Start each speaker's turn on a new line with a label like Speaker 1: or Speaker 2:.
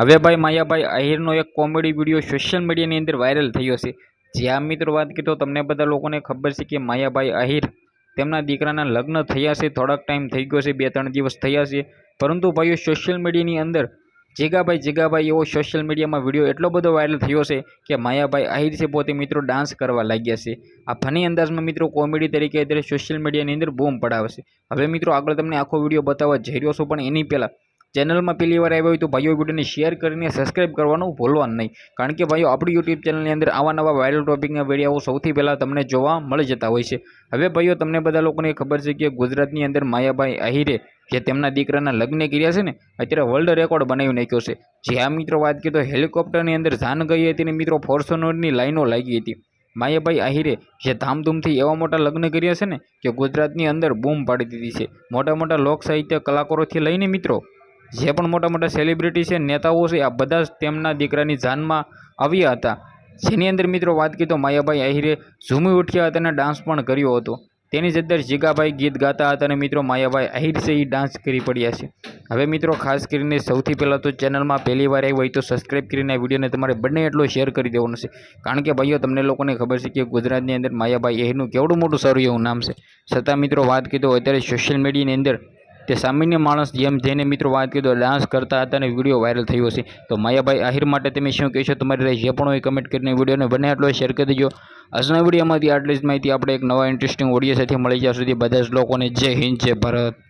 Speaker 1: હવે ભાઈ માયાભાઈ, આહિરનો એક કોમેડી વીડિયો સોશિયલ મીડિયાની અંદર વાયરલ થયો છે. જ્યાં મિત્રો વાત કરી તો તમને બધા લોકોને ખબર છે કે માયાભાઈ, આહિર તેમના દીકરાના લગ્ન થયા છે, થોડાક ટાઈમ થઈ ગયો છે બે ત્રણ દિવસ થયા છે. પરંતુ ભાઈઓ સોશિયલ મીડિયાની અંદર જીગાભાઈ જીગાભાઈ એવો સોશિયલ મીડિયામાં વીડિયો એટલો બધો વાયરલ થયો છે કે માયાભાઈ, આહિર છે, પોતે મિત્રો ડાન્સ કરવા લાગ્યા છે. આ ફની અંદાજમાં મિત્રો કોમેડી તરીકે અત્યારે સોશિયલ મીડિયાની અંદર બૂમ પડાવે છે. હવે મિત્રો આગળ તમને આખો વીડિયો બતાવવા જઈ રહ્યો છું, પણ એની પહેલાં ચેનલમાં પહેલી વાર આવ્યા હોય તો ભાઈઓ વિડીયોને શેર કરીને સબસ્ક્રાઈબ કરવાનું ભૂલવા નહીં. કારણ કે ભાઈઓ આપણી યુટ્યુબ ચેનલની અંદર આવા નવા વાયરલ ટોપિકના વીડિયો સૌથી પહેલાં તમને જોવા મળી જતા હોય છે. હવે ભાઈઓ તમને બધા લોકોને ખબર છે કે ગુજરાતની અંદર માયાભાઈ આહિરે જે તેમના દીકરાના લગ્ન કર્યા છે ને, અત્યારે વર્લ્ડ રેકોર્ડ બનાવી નાખ્યો છે. જ્યાં મિત્રો વાત કરીએ તો હેલિકોપ્ટરની અંદર જાન ગઈ હતી ને મિત્રો, ફોર્ચ્યુનરની લાઈનો લાગી હતી. માયાભાઈ આહિરે જે ધામધૂમથી એવા મોટા લગ્ન કર્યા છે ને, કે ગુજરાતની અંદર બૂમ પાડી દીધી છે. મોટા મોટા લોક સાહિત્ય કલાકારોથી લઈને મિત્રો જે પણ મોટા મોટા સેલિબ્રિટી છે, નેતાઓ છે, આ બધા જ તેમના દીકરાની જાનમાં આવ્યા હતા. જેની અંદર મિત્રો વાત કરી તો માયાભાઈ આહિરે ઝૂમી ઉઠ્યા હતા અને ડાન્સ પણ કર્યો હતો. તેની જ અંદર જીગાભાઈ ગીત ગાતા હતા અને મિત્રો માયાભાઈ આહિર છે એ ડાન્સ કરી પડ્યા છે. હવે મિત્રો ખાસ કરીને સૌથી પહેલાં તો ચેનલમાં પહેલી વાર આવી હોય તો સબસ્ક્રાઇબ કરીને વિડીયોને તમારે બંને એટલો શેર કરી દેવાનો છે. કારણ કે ભાઈઓ, તમને લોકોને ખબર છે કે ગુજરાતની અંદર માયાભાઈ આહિરનું કેવડું મોટું સારું એવું નામ છે. છતાં મિત્રો વાત તો અત્યારે સોશિયલ મીડિયાની અંદર તે સામાન્ય માણસ જેમ જેને મિત્રો વાત કરી તો ડાન્સ કરતા હતા અને વીડિયો વાયરલ થયો છે તો માયાભાઈ આહિર માટે તમે શું કહેશો? તમારી રાય જે પણ હોય કમેન્ટ કરીને વિડીયોને બને એટલો શેર કરી દેજો. આજના વિડીયોમાંથી આટલી જ માહિતી. આપણે એક નવા ઇન્ટરેસ્ટિંગ ઓડિયો સાથે મળી જ્યાં સુધી બધા જ લોકોને જય હિન્દ, જય ભારત.